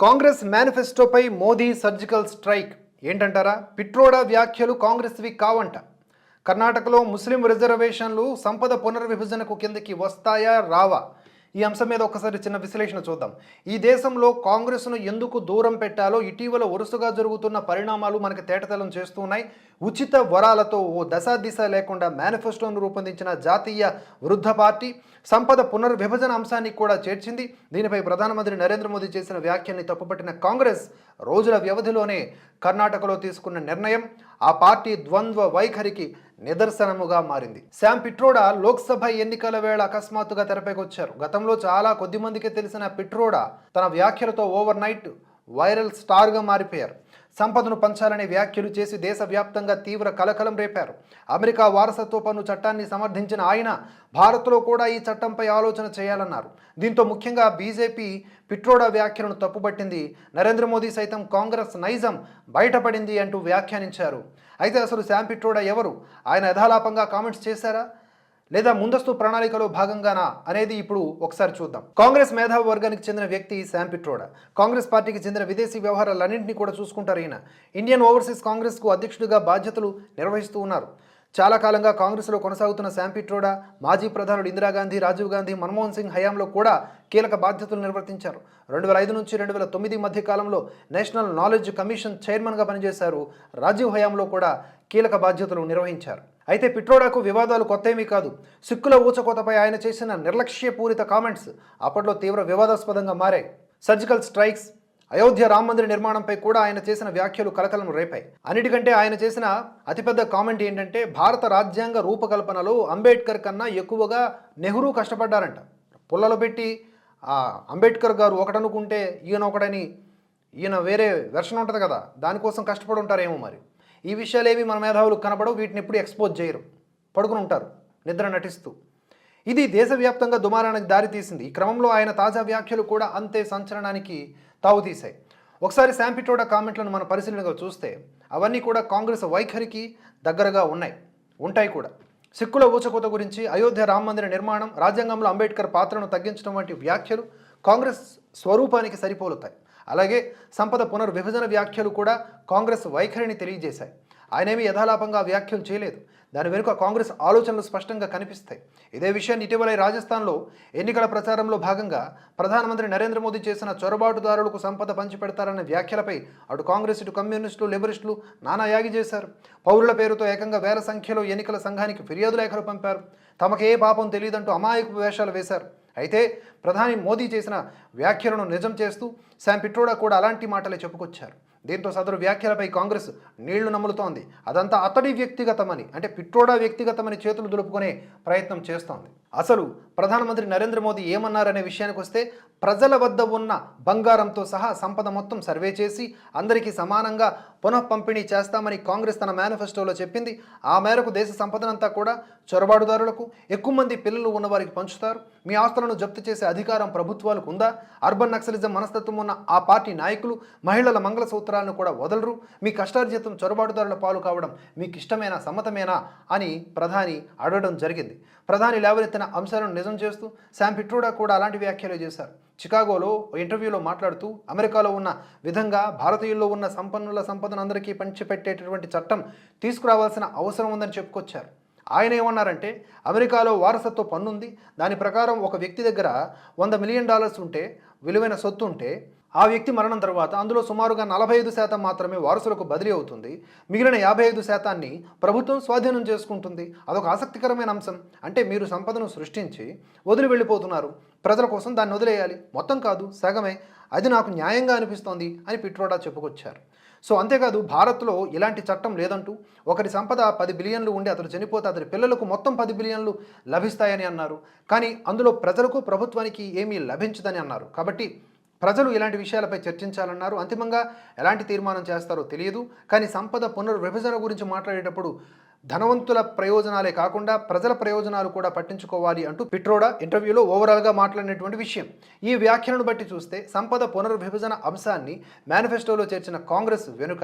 కాంగ్రెస్ మేనిఫెస్టోపై Modi surgical strike. ఏంటంటారా? పిట్రోడా వ్యాఖ్యలు కాంగ్రెస్వి కావంట. కర్ణాటకలో ముస్లిం రిజర్వేషన్లు సంపద పునర్విభజనకు కిందకి వస్తాయా? రావా. ఈ అంశం మీద ఒకసారి చిన్న విశ్లేషణ చూద్దాం. ఈ దేశంలో కాంగ్రెస్ను ఎందుకు దూరం పెట్టాలో ఇటీవల వరుసగా జరుగుతున్న పరిణామాలు మనకి తేటతలం చేస్తున్నాయి. ఉచిత వరాలతో ఓ దశా దిశ లేకుండా మేనిఫెస్టోను రూపొందించిన జాతీయ వృద్ధ పార్టీ సంపద పునర్విభజన అంశాన్ని కూడా చేర్చింది. దీనిపై ప్రధానమంత్రి నరేంద్ర మోదీ చేసిన వ్యాఖ్యల్ని తప్పుపట్టిన కాంగ్రెస్ రోజుల వ్యవధిలోనే కర్ణాటకలో తీసుకున్న నిర్ణయం. ఆ పార్టీ ద్వంద్వ వైఖరికి నిదర్శనముగా మారింది. శామ్ పిట్రోడా లోక్సభ ఎన్నికల వేళ అకస్మాత్తుగా తెరపైకి వచ్చారు గతంలో చాలా కొద్ది మందికి తెలిసిన పిట్రోడా తన వ్యాఖ్యలతో ఓవర్ నైట్ వైరల్ స్టార్గా మారిపోయారు. సంపదను పంచాలనే వ్యాఖ్యలు చేసి దేశవ్యాప్తంగా తీవ్ర కలకలం రేపారు. అమెరికా వారసత్వ పన్ను చట్టాన్ని సమర్థించిన ఆయన భారత్లో కూడా ఈ చట్టంపై ఆలోచన చేయాలన్నారు. దీంతో ముఖ్యంగా బీజేపీ పిట్రోడా వ్యాఖ్యలను తప్పుపట్టింది. నరేంద్ర మోదీ సైతం కాంగ్రెస్ నైజం బయటపడింది అంటూ వ్యాఖ్యానించారు. అయితే అసలు శామ్ పిట్రోడా ఎవరు? ఆయన యథాలాపంగా కామెంట్స్ చేశారా? లేదా ముందస్తు ప్రణాళికలో భాగంగానా అనేది ఇప్పుడు ఒకసారి చూద్దాం. కాంగ్రెస్ మేధావి వర్గానికి చెందిన వ్యక్తి శామ్ పిట్రోడా. కాంగ్రెస్ పార్టీకి చెందిన విదేశీ వ్యవహారాలన్నింటినీ కూడా చూసుకుంటారు ఈయన. ఇండియన్ ఓవర్సీస్ కాంగ్రెస్కు అధ్యక్షుడిగా బాధ్యతలు నిర్వహిస్తూ ఉన్నారు. చాలా కాలంగా కాంగ్రెస్లో కొనసాగుతున్న శాంపిట్రోడా మాజీ ప్రధానుడు ఇందిరాగాంధీ రాజీవ్ గాంధీ మన్మోహన్ సింగ్ హయాంలో కూడా కీలక బాధ్యతలు నిర్వర్తించారు. రెండు వేల ఐదు నుంచి రెండు వేల తొమ్మిది మధ్య కాలంలో నేషనల్ నాలెడ్జ్ కమిషన్ చైర్మన్గా పనిచేశారు. రాజీవ్ హయాంలో కూడా కీలక బాధ్యతలు నిర్వహించారు. అయితే పిట్రోడాకు వివాదాలు కొత్త ఏమీ కాదు. సిక్కుల ఊచకోతపై ఆయన చేసిన నిర్లక్ష్యపూరిత కామెంట్స్ అప్పట్లో తీవ్ర వివాదాస్పదంగా మారాయి. సర్జికల్ స్ట్రైక్స్ అయోధ్య రామ మందిర నిర్మాణంపై కూడా ఆయన చేసిన వ్యాఖ్యలు కలకలం రేపాయి. అన్నిటికంటే ఆయన చేసిన అతిపెద్ద కామెంట్ ఏంటంటే భారత రాజ్యాంగ రూపకల్పనలో అంబేద్కర్ కన్నా ఎక్కువగా నెహ్రూ కష్టపడ్డారంట. పుల్లలు పెట్టి అంబేద్కర్ గారు ఒకటనుకుంటే ఈయన ఒకడని ఈయన వేరే వెర్షన్ ఉంటుంది కదా దానికోసం కష్టపడి ఉంటారేమో మరి. ఈ విషయాలు ఏవి మన మేధావులు కనబడవు వీటిని ఎప్పుడు ఎక్స్పోజ్ చేయరు. పడుకుని ఉంటారు నిద్ర నటిస్తూ. ఇది దేశవ్యాప్తంగా దుమారానికి దారితీసింది ఈ క్రమంలో ఆయన తాజా వ్యాఖ్యలు కూడా అంతే సంచలనానికి తావుతీశాయి ఒకసారి శాంపిటోడా కామెంట్లను మనం పరిశీలనగా చూస్తే అవన్నీ కూడా కాంగ్రెస్ వైఖరికి దగ్గరగా ఉన్నాయి. ఉంటాయి కూడా. సిక్కుల ఊచకోత గురించి అయోధ్య రామ మందిర నిర్మాణం రాజ్యాంగంలో అంబేద్కర్ పాత్రను తగ్గించడం వంటి వ్యాఖ్యలు కాంగ్రెస్ స్వరూపానికి సరిపోలుతాయి. అలాగే సంపద పునర్విభజన వ్యాఖ్యలు కూడా కాంగ్రెస్ వైఖరిని తెలియజేశాయి. ఆయనేమి యథాలాపంగా వ్యాఖ్యలు చేయలేదు. దాని వెనుక కాంగ్రెస్ ఆలోచనలు స్పష్టంగా కనిపిస్తాయి. ఇదే విషయాన్ని ఇటీవల రాజస్థాన్లో ఎన్నికల ప్రచారంలో భాగంగా ప్రధానమంత్రి నరేంద్ర మోదీ చేసిన చొరబాటుదారులకు సంపద పంచిపెడతారన్న వ్యాఖ్యలపై అటు కాంగ్రెస్ ఇటు కమ్యూనిస్టులు లిబరిస్టులు నానా యాగి చేశారు. పౌరుల పేరుతో ఏకంగా వేల సంఖ్యలో ఎన్నికల సంఘానికి ఫిర్యాదు లేఖలు పంపారు. తమకే పాపం తెలియదంటూ అమాయక వేషాలు వేశారు. అయితే ప్రధాని మోదీ చేసిన వ్యాఖ్యలను నిజం చేస్తూ శాం పిట్రోడా కూడా అలాంటి మాటలే చెప్పుకొచ్చారు. దీంతో సదరు వ్యాఖ్యలపై కాంగ్రెస్ నీళ్ళు నమ్ములుతోంది అదంతా అతడి వ్యక్తిగతమని అంటే పిట్రోడా వ్యక్తిగతమని చేతులు దులుపుకునే ప్రయత్నం చేస్తోంది. అసలు ప్రధానమంత్రి నరేంద్ర మోదీ ఏమన్నారనే విషయానికి వస్తే ప్రజల వద్ద ఉన్న బంగారంతో సహా సంపద మొత్తం సర్వే చేసి అందరికీ సమానంగా పునఃపంపిణీ చేస్తామని కాంగ్రెస్ తన మేనిఫెస్టోలో చెప్పింది. ఆ మేరకు దేశ సంపదనంతా కూడా చొరబాటుదారులకు ఎక్కువ మంది పిల్లలు ఉన్నవారికి పంచుతారు. మీ ఆస్తులను జప్తు చేసే అధికారం ప్రభుత్వాలకు ఉందా? అర్బన్ నక్సలిజం మనస్తత్వం ఉన్న ఆ పార్టీ నాయకులు మహిళల మంగళసూత్రాలను కూడా వదలరు. మీ కష్టార్జితం చొరబాటుదారుల పాలు కావడం మీకు ఇష్టమేనా సమ్మతమేనా అని ప్రధాని అడగడం జరిగింది. ప్రధాని లేవనెత్తిన అంశాలను నిజం చేస్తూ శామ్ పిట్రోడా కూడా అలాంటి వ్యాఖ్యలు చేశారు. చికాగోలో ఓ ఇంటర్వ్యూలో మాట్లాడుతూ అమెరికాలో ఉన్న విధంగా భారతీయుల్లో ఉన్న సంపన్నుల సంపదను అందరికీ పంచిపెట్టేటటువంటి చట్టం తీసుకురావాల్సిన అవసరం ఉందని చెప్పుకొచ్చారు. ఆయన ఏమన్నారంటే అమెరికాలో వారసత్వ పన్ను ఉంది దాని ప్రకారం ఒక వ్యక్తి దగ్గర వంద మిలియన్ డాలర్స్ ఉంటే విలువైన సొత్తు ఉంటే ఆ వ్యక్తి మరణం తర్వాత అందులో సుమారుగా నలభై ఐదు శాతం మాత్రమే వారసులకు బదిలీ అవుతుంది. మిగిలిన యాభై ఐదు శాతాన్ని ప్రభుత్వం స్వాధీనం చేసుకుంటుంది. అదొక ఆసక్తికరమైన అంశం. అంటే మీరు సంపదను సృష్టించి వదిలి వెళ్ళిపోతున్నారు. ప్రజల కోసం దాన్ని వదిలేయాలి. మొత్తం కాదు సగమే. అది నాకు న్యాయంగా అనిపిస్తోంది అని పిట్రోడా చెప్పుకొచ్చారు. సో అంతేకాదు భారత్లో ఇలాంటి చట్టం లేదంటూ ఒకరి సంపద పది బిలియన్లు ఉండి అతను చనిపోతే అతని పిల్లలకు మొత్తం పది బిలియన్లు లభిస్తాయని అన్నారు. కానీ అందులో ప్రజలకు ప్రభుత్వానికి ఏమీ లభించదని అన్నారు. కాబట్టి ప్రజలు ఇలాంటి విషయాలపై చర్చించాలన్నారు. అంతిమంగా ఎలాంటి తీర్మానం చేస్తారో తెలియదు. కానీ సంపద పునర్విభజన గురించి మాట్లాడేటప్పుడు ధనవంతుల ప్రయోజనాలే కాకుండా ప్రజల ప్రయోజనాలు కూడా పట్టించుకోవాలి అంటూ పిట్రోడా ఇంటర్వ్యూలో ఓవరాల్గా మాట్లాడినటువంటి విషయం. ఈ వ్యాఖ్యలను బట్టి చూస్తే సంపద పునర్విభజన అంశాన్ని మేనిఫెస్టోలో చేర్చిన కాంగ్రెస్ వెనుక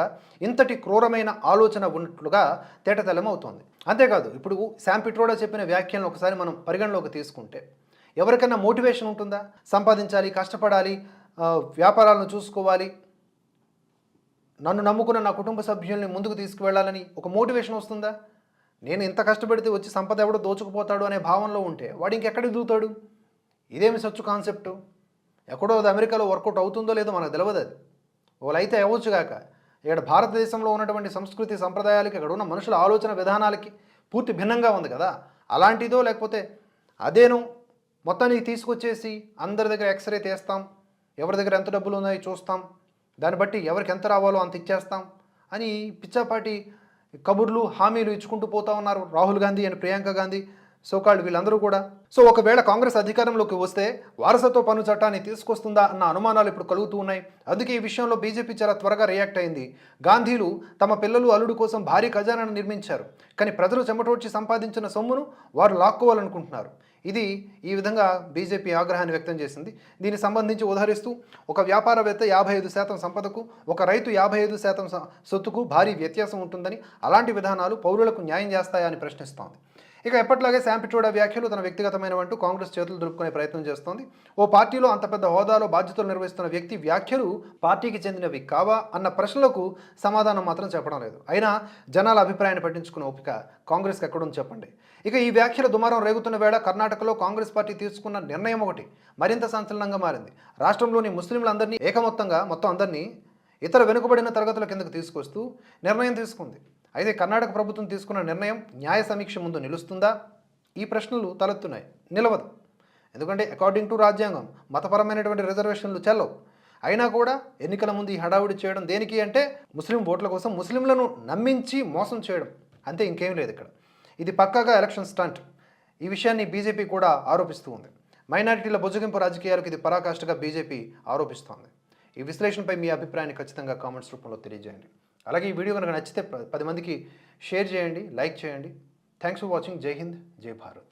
ఇంతటి క్రూరమైన ఆలోచన ఉన్నట్లుగా తేటతెల్లమవుతోంది. అంతేకాదు ఇప్పుడు శామ్ పిట్రోడా చెప్పిన వ్యాఖ్యలను ఒకసారి మనం పరిగణలోకి తీసుకుంటే ఎవరికైనా మోటివేషన్ ఉంటుందా? సంపాదించాలి కష్టపడాలి వ్యాపారాలను చూసుకోవాలి. నన్ను నమ్ముకున్న నా కుటుంబ సభ్యుల్ని ముందుకు తీసుకువెళ్ళాలని ఒక మోటివేషన్ వస్తుందా? నేను ఇంత కష్టపడితే వచ్చి సంపద ఎవడో దోచుకుపోతాడు అనే భావనలో ఉంటే వాడు ఇంకెక్కడికి దూతాడు? ఇదేమి సచ్చు కాన్సెప్టు? ఎక్కడో అది అమెరికాలో వర్కౌట్ అవుతుందో లేదో మనకు తెలియదు అది. ఒకవేళ అయితే అవ్వచ్చు కాక ఇక్కడ భారతదేశంలో ఉన్నటువంటి సంస్కృతి సంప్రదాయాలకి ఇక్కడ ఉన్న మనుషుల ఆలోచన విధానాలకి పూర్తి భిన్నంగా ఉంది కదా? అలాంటిదో లేకపోతే అదేను మొత్తానికి తీసుకొచ్చేసి అందరి దగ్గర ఎక్స్రే తీస్తాం ఎవరి దగ్గర ఎంత డబ్బులు ఉన్నాయో చూస్తాం. దాన్ని బట్టి ఎవరికి ఎంత రావాలో అంత ఇచ్చేస్తాం అని పిచ్చాపాటి కబుర్లు హామీలు ఇచ్చుకుంటూ పోతా ఉన్నారు రాహుల్ గాంధీ అండ్ ప్రియాంక గాంధీ సోకాళ్ళు వీళ్ళందరూ కూడా. సో ఒకవేళ కాంగ్రెస్ అధికారంలోకి వస్తే వారసత్వ పన్ను చట్టాన్ని తీసుకొస్తుందా అన్న అనుమానాలు ఇప్పుడు కలుగుతూ ఉన్నాయి. అందుకే ఈ విషయంలో బీజేపీ చాలా త్వరగా రియాక్ట్ అయింది. గాంధీలు తమ పిల్లలు అల్లుడు కోసం భారీ ఖజానాను నిర్మించారు. కానీ ప్రజలు చెమటోడ్చి సంపాదించిన సొమ్మును వారు లాక్కోవాలనుకుంటున్నారు. ఇది ఈ విధంగా బీజేపీ ఆగ్రహాన్ని వ్యక్తం చేసింది. దీనికి సంబంధించి ఉదహరిస్తూ ఒక వ్యాపారవేత్త యాభై ఐదు శాతం సంపదకు ఒక రైతు యాభై ఐదు శాతం స- సొత్తుకు భారీ వ్యత్యాసం ఉంటుందని అలాంటి విధానాలు పౌరులకు న్యాయం చేస్తాయని ప్రశ్నిస్తోంది. ఇక ఎప్పట్లాగే శాంపిచోడా వ్యాఖ్యలు తన వ్యక్తిగతమైనవంటూ కాంగ్రెస్ చేతులు దులుపుకునే ప్రయత్నం చేస్తోంది. ఓ పార్టీలో అంత పెద్ద హోదాలో బాధ్యతలు నిర్వహిస్తున్న వ్యక్తి వ్యాఖ్యలు పార్టీకి చెందినవి కావా అన్న ప్రశ్నలకు సమాధానం మాత్రం చెప్పడం లేదు. అయినా జనాల అభిప్రాయాన్ని పట్టించుకున్న ఓపిక కాంగ్రెస్కి ఎక్కడుంది చెప్పండి. ఇక ఈ వ్యాఖ్యల దుమారం రేగుతున్న వేళ కర్ణాటకలో కాంగ్రెస్ పార్టీ తీసుకున్న నిర్ణయం ఒకటి. మరింత సంచలనంగా మారింది. రాష్ట్రంలోని ముస్లింలందరినీ ఏకమొత్తంగా మొత్తం అందరినీ ఇతర వెనుకబడిన తరగతుల కిందకు తీసుకొస్తూ నిర్ణయం తీసుకుంది. అయితే కర్ణాటక ప్రభుత్వం తీసుకున్న నిర్ణయం న్యాయ సమీక్ష ముందు నిలుస్తుందా? ఈ ప్రశ్నలు తలెత్తున్నాయి. నిలవదు. ఎందుకంటే అకార్డింగ్ టు రాజ్యాంగం మతపరమైనటువంటి రిజర్వేషన్లు చెల్లవు. అయినా కూడా ఎన్నికల ముందు ఈ హడావుడి చేయడం దేనికి అంటే ముస్లిం ఓట్ల కోసం ముస్లింలను నమ్మించి మోసం చేయడం. అంతే ఇంకేం లేదు ఇక్కడ. ఇది పక్కాగా ఎలక్షన్ స్టంట్. ఈ విషయాన్ని బీజేపీ కూడా ఆరోపిస్తూ ఉంది. మైనారిటీల బుజ్జగింపు రాజకీయాలకు ఇది పరాకాష్ఠగా బీజేపీ ఆరోపిస్తోంది. ఈ విశ్లేషణపై మీ అభిప్రాయాన్ని ఖచ్చితంగా కామెంట్స్ రూపంలో తెలియజేయండి. అలాగే ఈ వీడియో కనుక నచ్చితే పది మందికి షేర్ చేయండి లైక్ చేయండి. థ్యాంక్స్ ఫర్ వాచింగ్ జై హింద్ జై భారత్